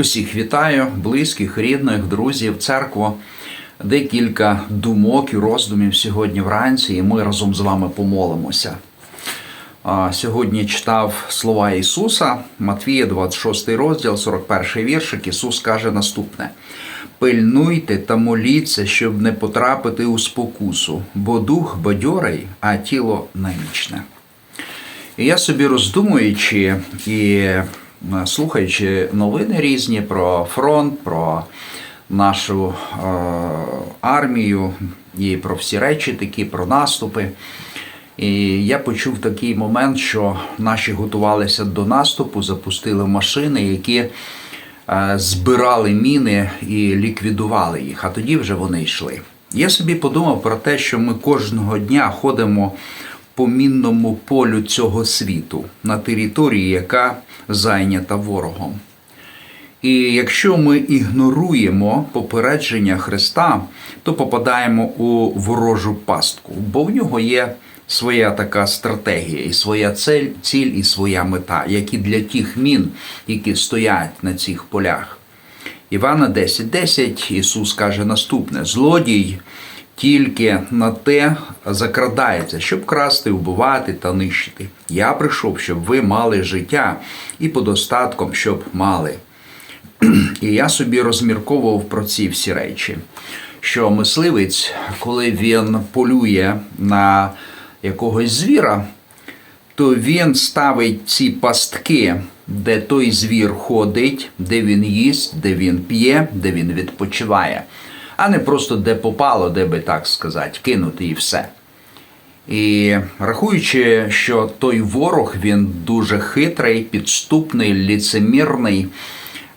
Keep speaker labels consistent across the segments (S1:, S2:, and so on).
S1: Усіх вітаю, близьких, рідних, друзів, церкву. Декілька думок і роздумів сьогодні вранці, і ми разом з вами помолимося. Сьогодні читав слова Ісуса, Матвія, 26 розділ, 41 віршик. Ісус каже наступне: Пильнуйте та моліться, щоб не потрапити у спокусу, бо дух бадьорий, а тіло немічне. І я собі роздумуючи і слухаючи новини різні про фронт, про нашу е, армію і про всі речі, такі про наступи. І я почув такий момент, що наші готувалися до наступу, запустили машини, які е, збирали міни і ліквідували їх, а тоді вже вони йшли. Я собі подумав про те, що ми кожного дня ходимо по мінному полю цього світу на території, яка зайнята ворогом. І якщо ми ігноруємо попередження Христа, то попадаємо у ворожу пастку, бо в нього є своя така стратегія, і своя цель, ціль, і своя мета, як і для тих мін, які стоять на цих полях. Івана 10.10 10, Ісус каже наступне: злодій тільки на те закрадається, щоб красти, вбивати та нищити. Я прийшов, щоб ви мали життя і подостатком, щоб мали. І я собі розмірковував про ці всі речі. Що мисливець, коли він полює на якогось звіра, то він ставить ці пастки, де той звір ходить, де він їсть, де він п'є, де він відпочиває, а не просто де попало, де би так сказати, кинути і все. І рахуючи, що той ворог він дуже хитрий, підступний, ліцемірний.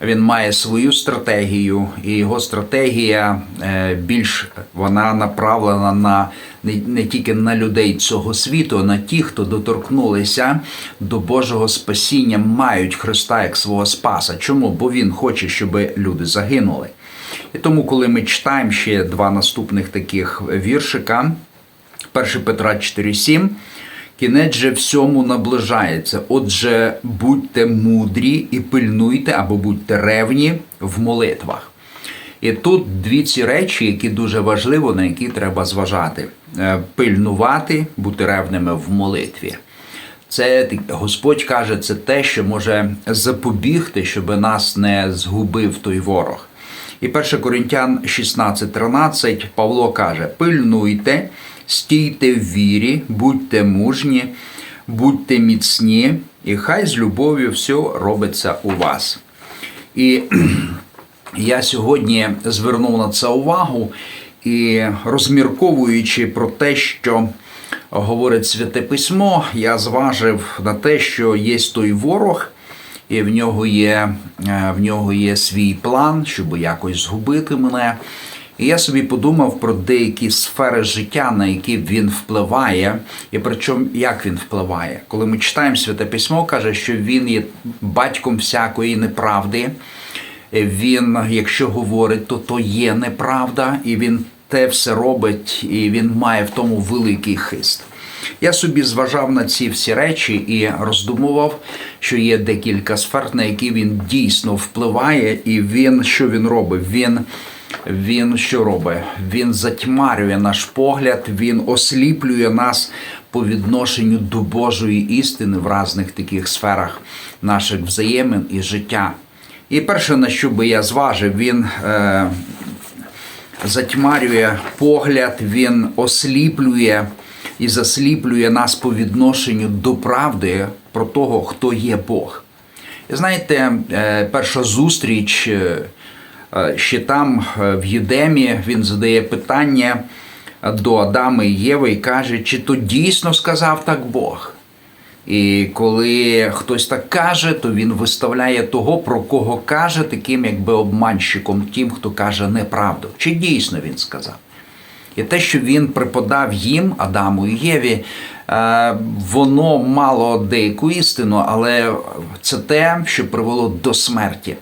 S1: Він має свою стратегію, і його стратегія е, більш вона направлена на не, не тільки на людей цього світу, а на ті, хто доторкнулися до Божого спасіння, мають Христа як свого Спаса. Чому? Бо Він хоче, щоб люди загинули. І тому, коли ми читаємо ще два наступних таких віршика, 1 Петра 4,7, Кінець же всьому наближається. Отже, будьте мудрі і пильнуйте або будьте ревні в молитвах. І тут дві ці речі, які дуже важливі, на які треба зважати: Е, пильнувати, бути ревними в молитві. Це Господь каже, це те, що може запобігти, щоб нас не згубив той ворог. І 1 Коринтян 16:13 Павло каже: пильнуйте стійте в вірі, будьте мужні, будьте міцні, і хай з любов'ю все робиться у вас. І я сьогодні звернув на це увагу і розмірковуючи про те, що говорить Святе Письмо, я зважив на те, що є той ворог. І в нього є в нього є свій план, щоб якось згубити мене. І я собі подумав про деякі сфери життя, на які він впливає, і причому як він впливає. Коли ми читаємо Святе Письмо, каже, що він є батьком всякої неправди. Він, якщо говорить, то то є неправда, і він те все робить, і він має в тому великий хист. Я собі зважав на ці всі речі і роздумував, що є декілька сфер, на які він дійсно впливає, і він що він робить? Він він що робить? Він затьмарює наш погляд, він осліплює нас по відношенню до Божої істини в різних таких сферах наших взаємин і життя. І перше, на що би я зважив, він е, затьмарює погляд, він осліплює і засліплює нас по відношенню до правди про того, хто є Бог. І знаєте, е, перша зустріч. Е, ще там, е, в Єдемі, він задає питання до Адама і Єви і каже, чи то дійсно сказав так Бог. І коли хтось так каже, то він виставляє того, про кого каже, таким якби обманщиком, тим, хто каже неправду. Чи дійсно він сказав? І те, що він преподав їм, Адаму і Єві, е, воно мало деяку істину, але це те, що привело до смерті.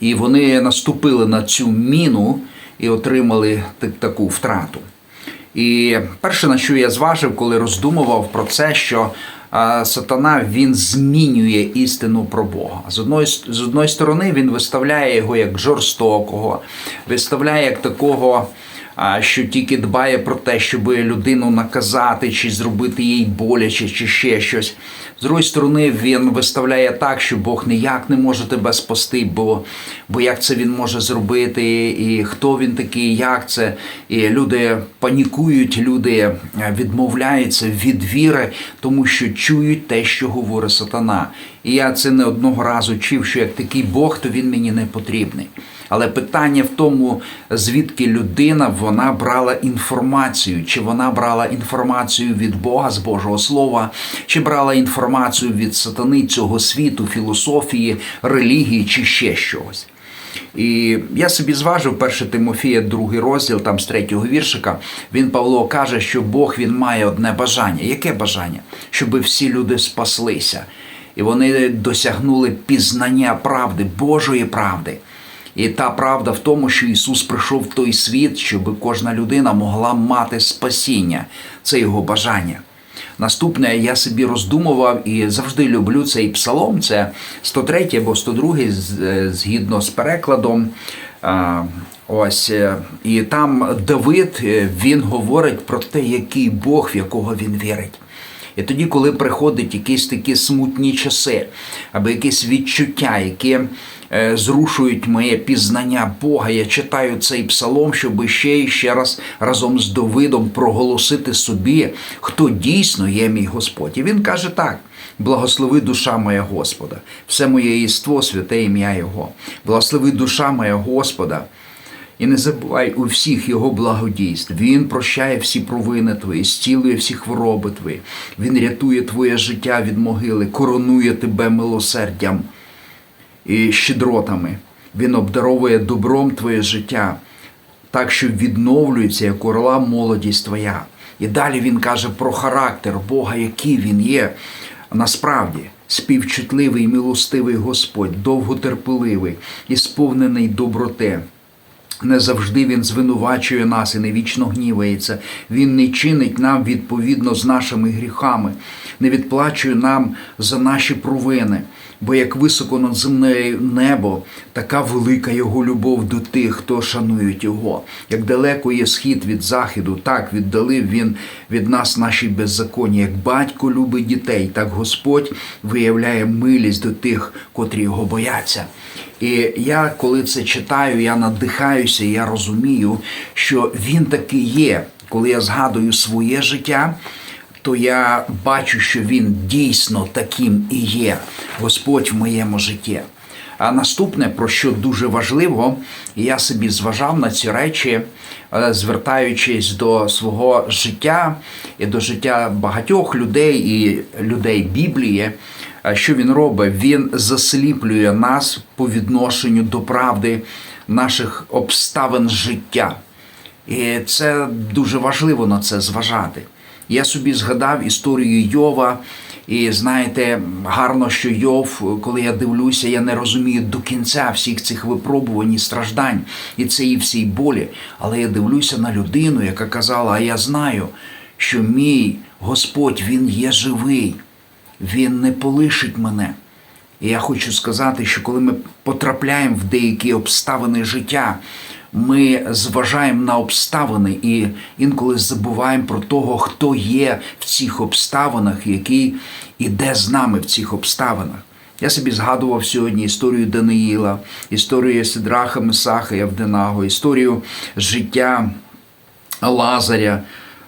S1: І вони наступили на цю міну і отримали таку втрату. І перше, на що я зважив, коли роздумував про це, що сатана він змінює істину про Бога. З одної, з одної сторони, він виставляє його як жорстокого, виставляє як такого що тільки дбає про те, щоб людину наказати, чи зробити їй боляче, чи ще щось. З другої сторони, він виставляє так, що Бог ніяк не може тебе спасти, бо, бо як це він може зробити, і хто він такий, як це. І люди панікують, люди е, відмовляються від віри, тому що чують те, що говорить сатана. І я це не одного разу чув, що як такий Бог, то він мені не потрібний. Але питання в тому, звідки людина вона брала інформацію, чи вона брала інформацію від Бога з Божого Слова, чи брала інформацію від сатани цього світу, філософії, релігії, чи ще щось. І я собі зважив 1 Тимофія, другий розділ, там з третього віршика. Він Павло каже, що Бог він має одне бажання. Яке бажання? Щоб всі люди спаслися. І вони досягнули пізнання правди, Божої правди. І та правда в тому, що Ісус прийшов в той світ, щоб кожна людина могла мати спасіння. Це його бажання. Наступне я собі роздумував і завжди люблю цей псалом. Це 103 або 102, згідно з перекладом. Ось і там Давид він говорить про те, який Бог, в якого він вірить. І тоді, коли приходять якісь такі смутні часи, або якісь відчуття, які е, зрушують моє пізнання Бога, я читаю цей псалом, щоб ще і ще раз разом з Давидом проголосити собі, хто дійсно є мій Господь. І він каже так. Благослови душа моя Господа, все моє єство, святе ім'я Його. Благослови душа моя Господа. І не забувай у всіх його благодійств. Він прощає всі провини твої, зцілує всі хвороби твої. Він рятує твоє життя від могили, коронує тебе милосердям і щедротами. Він обдаровує добром твоє життя, так що відновлюється, як орла молодість твоя. І далі він каже про характер Бога, який він є. Насправді, співчутливий, милостивий Господь, довготерпеливий і сповнений доброти. Не завжди він звинувачує нас і не вічно гнівається. Він не чинить нам відповідно з нашими гріхами, не відплачує нам за наші провини. Бо як високо над земнею небо, така велика його любов до тих, хто шанують його. Як далеко є схід від заходу, так віддалив він від нас наші беззаконня. Як батько любить дітей, так Господь виявляє милість до тих, котрі його бояться. І я, коли це читаю, я надихаюся, я розумію, що він таки є. Коли я згадую своє життя, то я бачу, що він дійсно таким і є, Господь в моєму житті. А наступне, про що дуже важливо, я собі зважав на ці речі, е, звертаючись до свого життя і до життя багатьох людей і людей Біблії. Що він робить? Він засліплює нас по відношенню до правди наших обставин життя. І це дуже важливо на це зважати. Я собі згадав історію Йова, і знаєте, гарно, що Йов, коли я дивлюся, я не розумію до кінця всіх цих випробувань і страждань і цієї всій болі. Але я дивлюся на людину, яка казала: А я знаю, що мій Господь Він є живий. Він не полишить мене. І я хочу сказати, що коли ми потрапляємо в деякі обставини життя, ми зважаємо на обставини і інколи забуваємо про того, хто є в цих обставинах, який іде з нами в цих обставинах. Я собі згадував сьогодні історію Даниїла, історію Сидраха Месаха Явденаго, історію життя Лазаря,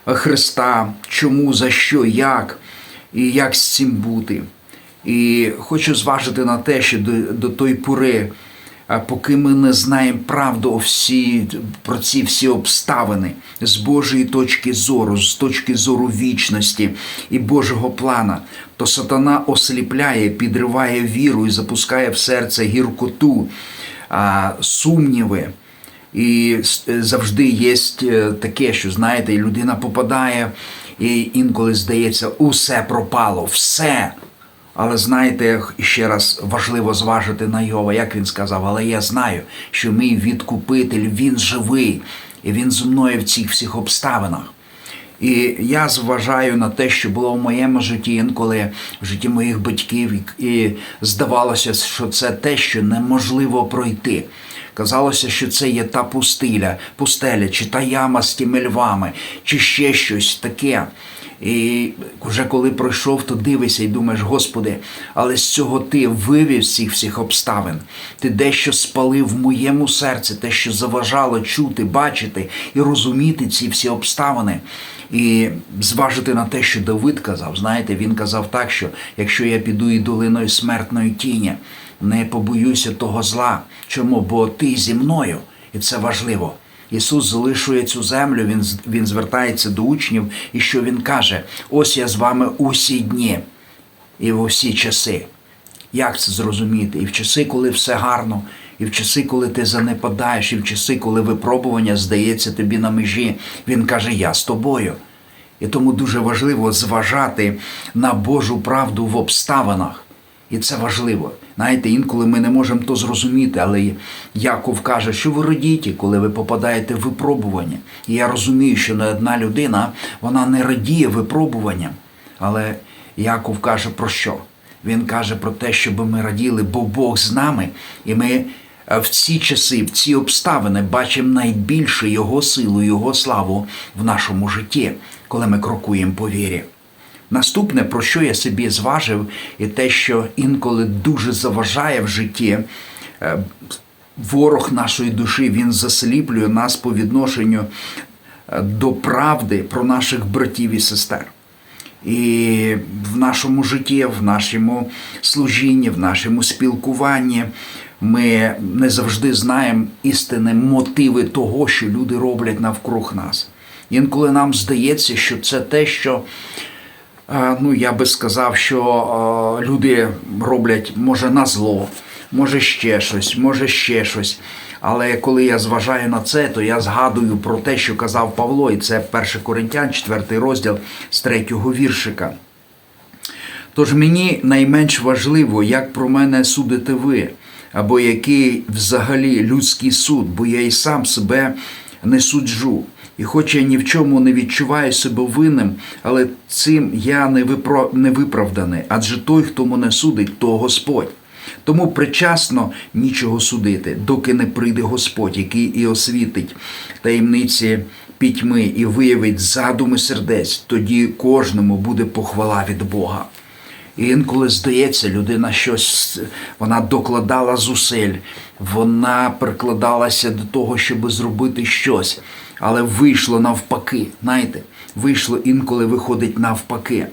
S1: Христа, чому, за що, як і як з цим бути. І хочу зважити на те, що до, до тої пори, поки ми не знаємо правду всі, про ці всі обставини з Божої точки зору, з точки зору вічності і Божого плана, то сатана осліпляє, підриває віру і запускає в серце гіркоту, сумніви. І завжди є е, таке, що знаєте, людина попадає і інколи здається, усе пропало, все. Але знаєте, ще раз важливо зважити на Йова, як він сказав, але я знаю, що мій відкупитель він живий, і він зі мною в цих всіх обставинах. І я зважаю на те, що було в моєму житті, інколи в житті моїх батьків, і здавалося, що це те, що неможливо пройти. Казалося, що це є та пустиля, пустеля, чи та яма з тими львами, чи ще щось таке. І вже коли пройшов, то дивишся і думаєш, Господи, але з цього ти вивів цих всіх обставин. Ти дещо спалив в моєму серці, те, що заважало чути, бачити і розуміти ці всі обставини. І зважити на те, що Давид казав, знаєте, він казав так, що якщо я піду і долиною смертної тіні, не побоюся того зла. Чому? Бо ти зі мною, і це важливо. Ісус залишує цю землю, Він, він звертається до учнів, і що Він каже: ось я з вами усі дні і в усі часи. Як це зрозуміти? І в часи, коли все гарно, і в часи, коли ти занепадаєш, і в часи, коли випробування здається тобі на межі, Він каже: Я з тобою. І тому дуже важливо зважати на Божу правду в обставинах. І це важливо. Знаєте, інколи ми не можемо то зрозуміти, але Яков каже, що ви радієте, коли ви попадаєте в випробування. І я розумію, що не одна людина вона не радіє випробуванням. Але Яков каже про що? Він каже про те, щоб ми раділи, бо Бог з нами, і ми е, в ці часи, в ці обставини бачимо найбільше Його силу, Його славу в нашому житті, коли ми крокуємо по вірі. Наступне, про що я собі зважив, і те, що інколи дуже заважає в житті, е, ворог нашої душі, він засліплює нас по відношенню е, до правди про наших братів і сестер. І в нашому житті, в нашому служінні, в нашому спілкуванні ми не завжди знаємо істинні мотиви того, що люди роблять навкруг нас. Інколи нам здається, що це те, що ну я би сказав, що е, люди роблять може на зло, може ще щось, може ще щось. Але коли я зважаю на це, то я згадую про те, що казав Павло, і це 1 Коринтян, 4 розділ з 3 віршика. Тож мені найменш важливо, як про мене судите ви, або який взагалі людський суд, бо я і сам себе не суджу. І хоч я ні в чому не відчуваю себе винним, але цим я не, випро... не виправданий, адже той, хто мене судить, то Господь. Тому причасно нічого судити, доки не прийде Господь, який і освітить таємниці пітьми і виявить задуми сердець, тоді кожному буде похвала від Бога. І інколи здається, людина щось вона докладала зусиль, вона прикладалася до того, щоб зробити щось, але вийшло навпаки. Знаєте, вийшло інколи виходить навпаки.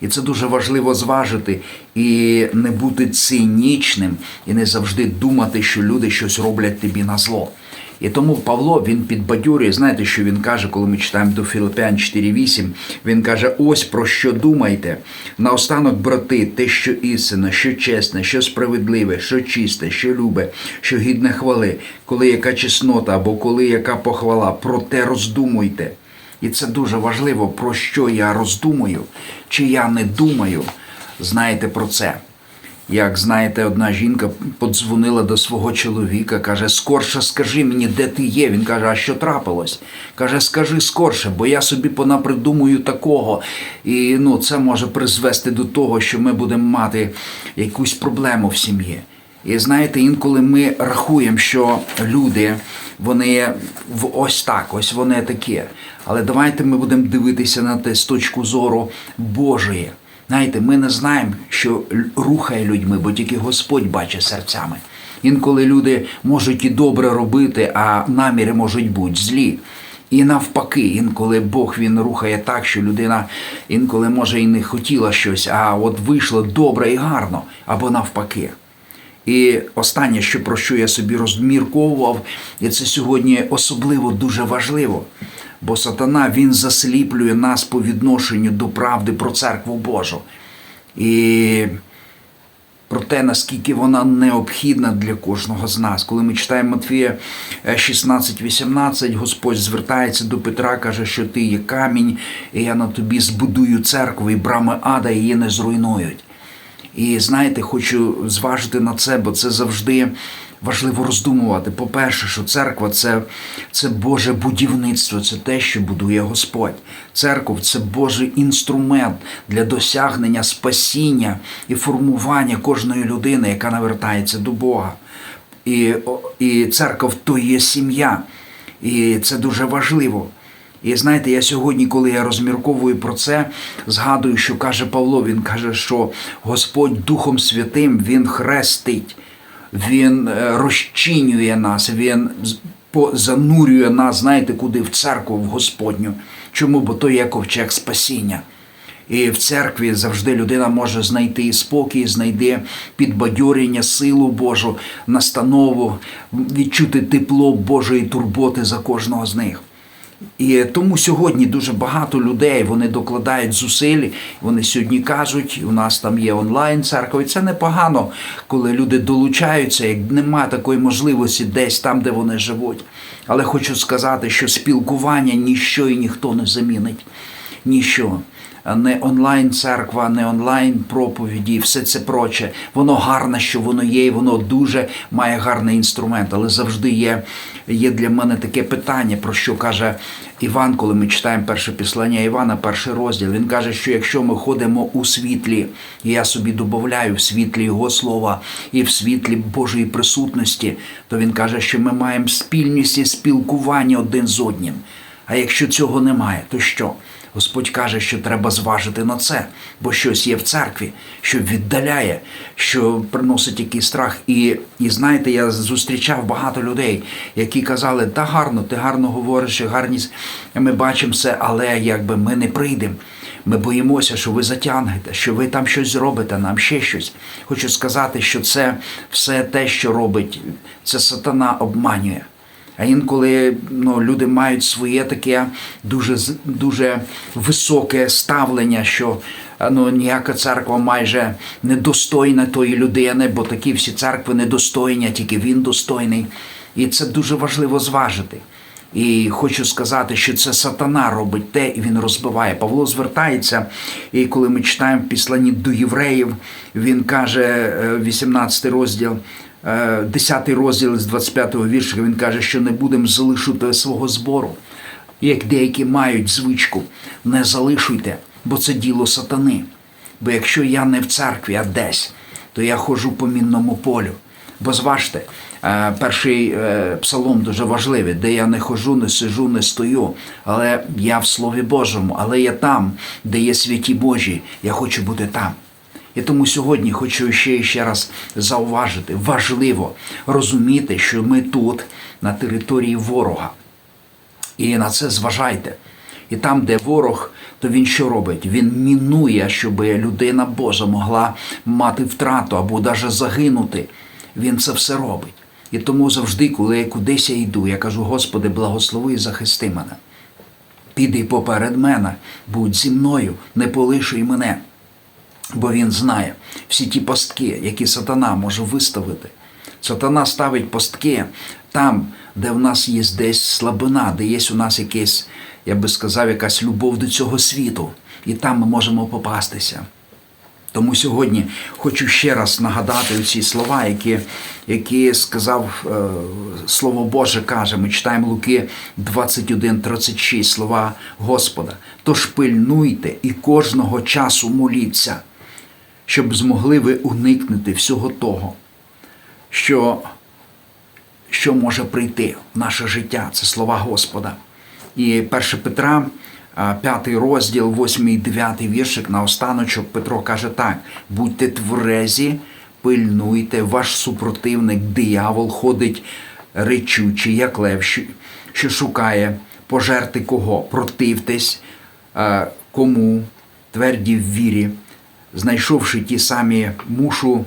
S1: І це дуже важливо зважити і не бути цинічним, і не завжди думати, що люди щось роблять тобі на зло. І тому Павло він підбадьорює, знаєте, що він каже, коли ми читаємо до Філиппян 4.8, він каже: ось про що думайте. Наостанок, брати, те, що істинне, що чесне, що справедливе, що чисте, що любе, що гідне хвали, коли яка чеснота або коли яка похвала, про те роздумуйте. І це дуже важливо, про що я роздумую, чи я не думаю, знаєте про це. Як знаєте, одна жінка подзвонила до свого чоловіка, каже: Скорше скажи мені, де ти є. Він каже, а що трапилось? Каже, скажи скорше, бо я собі понапридумую такого. І ну, це може призвести до того, що ми будемо мати якусь проблему в сім'ї. І знаєте, інколи ми рахуємо, що люди, вони в ось так, ось вони такі. Але давайте ми будемо дивитися на те з точки зору Божої. Знаєте, ми не знаємо, що рухає людьми, бо тільки Господь бачить серцями. Інколи люди можуть і добре робити, а наміри можуть бути злі. І навпаки, інколи Бог він рухає так, що людина інколи може і не хотіла щось, а от вийшло добре і гарно, або навпаки. І останнє, що про що я собі розмірковував, і це сьогодні особливо дуже важливо. Бо сатана він засліплює нас по відношенню до правди про церкву Божу. І про те, наскільки вона необхідна для кожного з нас. Коли ми читаємо Матвія 16-18, Господь звертається до Петра, каже, що ти є камінь, і я на тобі збудую церкву, і брами ада її не зруйнують. І знаєте, хочу зважити на це, бо це завжди важливо роздумувати. По-перше, що церква це, це Боже будівництво, це те, що будує Господь. Церков це Божий інструмент для досягнення спасіння і формування кожної людини, яка навертається до Бога. І, і церква то є сім'я. І це дуже важливо. І знаєте, я сьогодні, коли я розмірковую про це, згадую, що каже Павло. Він каже, що Господь Духом Святим Він хрестить, Він е, розчинює нас, Він занурює нас, знаєте, куди? В церкву, в Господню. Чому? Бо то є ковчег спасіння. І в церкві завжди людина може знайти і спокій, знайде підбадьорення, силу Божу, настанову, відчути тепло Божої турботи за кожного з них. І тому сьогодні дуже багато людей вони докладають зусиль. Вони сьогодні кажуть, у нас там є онлайн церква, і це непогано, коли люди долучаються, як нема такої можливості десь там, де вони живуть. Але хочу сказати, що спілкування ніщо і ніхто не замінить. Ніщо. Не онлайн церква, не онлайн проповіді, все це проче. Воно гарне, що воно є, і воно дуже має гарний інструмент. Але завжди є, є для мене таке питання, про що каже Іван, коли ми читаємо перше післання Івана, перший розділ. Він каже, що якщо ми ходимо у світлі, і я собі додаю в світлі Його слова і в світлі Божої присутності, то він каже, що ми маємо спільність і спілкування один з одним. А якщо цього немає, то що? Господь каже, що треба зважити на це, бо щось є в церкві, що віддаляє, що приносить якийсь страх. І, і знаєте, я зустрічав багато людей, які казали, та гарно, ти гарно говориш, і гарність, ми бачимо все, але якби ми не прийдемо. Ми боїмося, що ви затягнете, що ви там щось зробите, нам ще щось. Хочу сказати, що це все те, що робить, це сатана обманює. А інколи ну, люди мають своє таке дуже дуже високе ставлення, що ну, ніяка церква майже недостойна тої людини, бо такі всі церкви недостойні, тільки він достойний. І це дуже важливо зважити. І хочу сказати, що це сатана робить те, і він розбиває. Павло звертається, і коли ми читаємо в післанні до євреїв, він каже, е, 18 розділ, е, 10 розділ з 25-го вірша, він каже, що не будемо залишити свого збору. Як деякі мають звичку, не залишуйте, бо це діло сатани. Бо якщо я не в церкві, а десь, то я ходжу по мінному полю. Бо зважте, е, перший е, псалом дуже важливий, де я не хожу, не сижу, не стою, але я в Слові Божому, але я там, де є святі Божі, я хочу бути там. І тому сьогодні хочу ще ще раз зауважити, важливо розуміти, що ми тут, на території ворога. І на це зважайте. І там, де ворог, то він що робить? Він мінує, щоб людина Божа могла мати втрату або навіть загинути. Він це все робить. І тому завжди, коли я кудись я йду, я кажу: Господи, благослови і захисти мене. Піди поперед мене, будь зі мною, не полишуй мене. Бо він знає всі ті пастки, які сатана може виставити. Сатана ставить пастки там, де в нас є десь слабина, де є у нас якесь, я би сказав, якась любов до цього світу. І там ми можемо попастися. Тому сьогодні хочу ще раз нагадати ці слова, які, які сказав е, Слово Боже каже. Ми читаємо Луки 21.36, слова Господа. Тож пильнуйте і кожного часу моліться, щоб змогли ви уникнути всього того, що, що може прийти в наше життя. Це слова Господа. І 1 Петра, а, п'ятий розділ, 8 і 9 віршик на останочок Петро каже так: будьте тверезі, пильнуйте, ваш супротивник, диявол, ходить речучий, як лев, що шукає пожерти кого, противтесь кому, тверді в вірі, знайшовши ті самі мушу,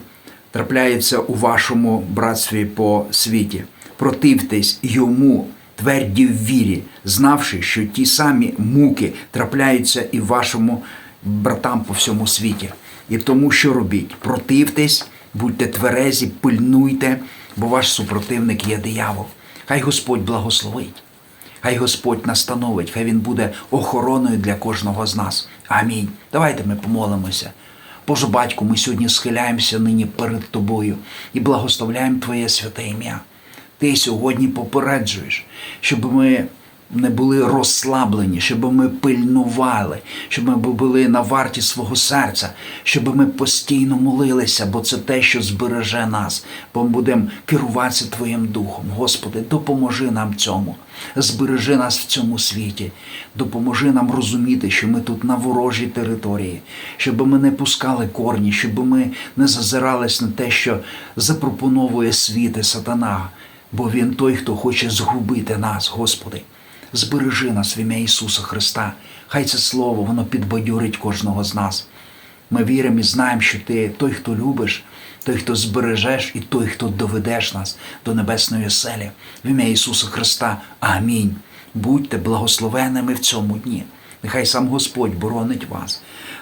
S1: трапляється у вашому братстві по світі. Противтесь йому, тверді в вірі, знавши, що ті самі муки трапляються і вашому братам по всьому світі. І тому що робіть? Противтесь, будьте тверезі, пильнуйте, бо ваш супротивник є диявол. Хай Господь благословить. Хай Господь настановить, хай Він буде охороною для кожного з нас. Амінь. Давайте ми помолимося. Боже батьку, ми сьогодні схиляємося нині перед Тобою і благословляємо Твоє святе ім'я. Ти сьогодні попереджуєш, щоб ми не були розслаблені, щоб ми пильнували, щоб ми були на варті свого серця, щоб ми постійно молилися, бо це те, що збереже нас, бо ми будемо керуватися Твоїм Духом. Господи, допоможи нам цьому, збережи нас в цьому світі, допоможи нам розуміти, що ми тут на ворожій території, щоб ми не пускали корні, щоб ми не зазирались на те, що запропоновує світ і сатана, бо він той, хто хоче згубити нас, Господи. Збережи нас в ім'я Ісуса Христа. Хай це слово воно підбадьорить кожного з нас. Ми віримо і знаємо, що ти той, хто любиш, той, хто збережеш, і той, хто доведеш нас до небесної оселі. В ім'я Ісуса Христа. Амінь. Будьте благословеними в цьому дні. Нехай сам Господь боронить вас.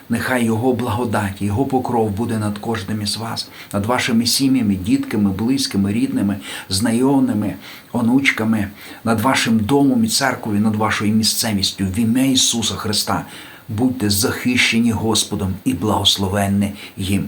S1: Нехай Його благодать, Його покров буде над кожним із вас, над вашими сім'ями, дітками, близькими, рідними, знайомими, онучками, над вашим домом і церквою, над вашою місцевістю. В ім'я Ісуса Христа. Будьте захищені Господом і благословенні їм.